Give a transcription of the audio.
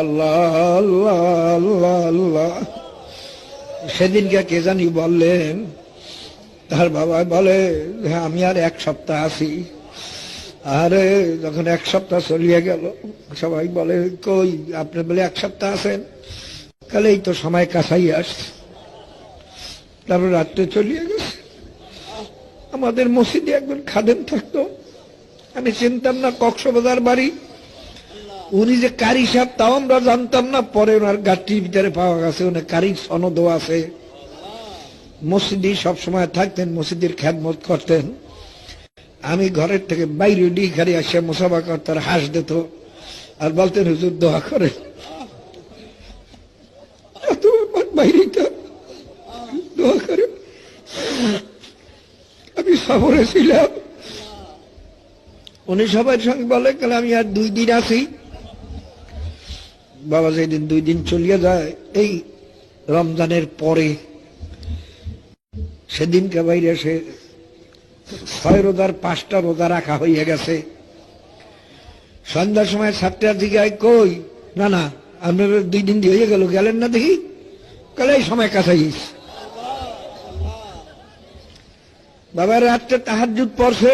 আল্লাহ আল্লাহ সেদিনকে কে জানি বললেন, তার বাবা বলে যে আমি আর এক সপ্তাহ আছি। আরে, যখন এক সপ্তাহ চলিয়ে গেল, সবাই বলে, কই, আপনি বলে এক সপ্তাহ আছেন? তাহলে এই তো সময় কাছাই আসছে। তারপর রাত্রে চলিয়ে গেছে। আমাদের মসজিদে একজন খাদেম থাকতো। আমি চিনতাম না কক্সবাজার বাড়ি। উনি যে কারি সাহেব তাও আমরা জানতাম না। পরে ওনার গাছটির ভিতরে পাওয়া গেছে, উনি কারি সনদও আছে। মসজিদে সবসময় থাকতেন, মসজিদের খ্যাতমত করতেন। আমি ঘরের থেকে বাইরে ডিখারি খালি আসে মুসাফা করতে আর হাঁস দিত। আর বলতেন, হুজুর, দোয়া করে দোয়া করে আমি সফরে ছিলাম। উনি সবার সঙ্গে বলে কালে আমি আর দুই দিন আছি? বাবা যেদিন দুই দিন চলিয়ে যায়, এই রমজানের পরে সেদিনকে বাইরে সে ছয় রোজার, পাঁচটা রোজা রাখা হইয়া গেছে। সন্ধ্যার সময় সাতটার দিকে কই, না না, আপনার দুই দিন দিয়ে গেল, গেলেন না দেখি? কালে এই সময় কাছাইস বাবার রাত্রে তাহার পড়ছে।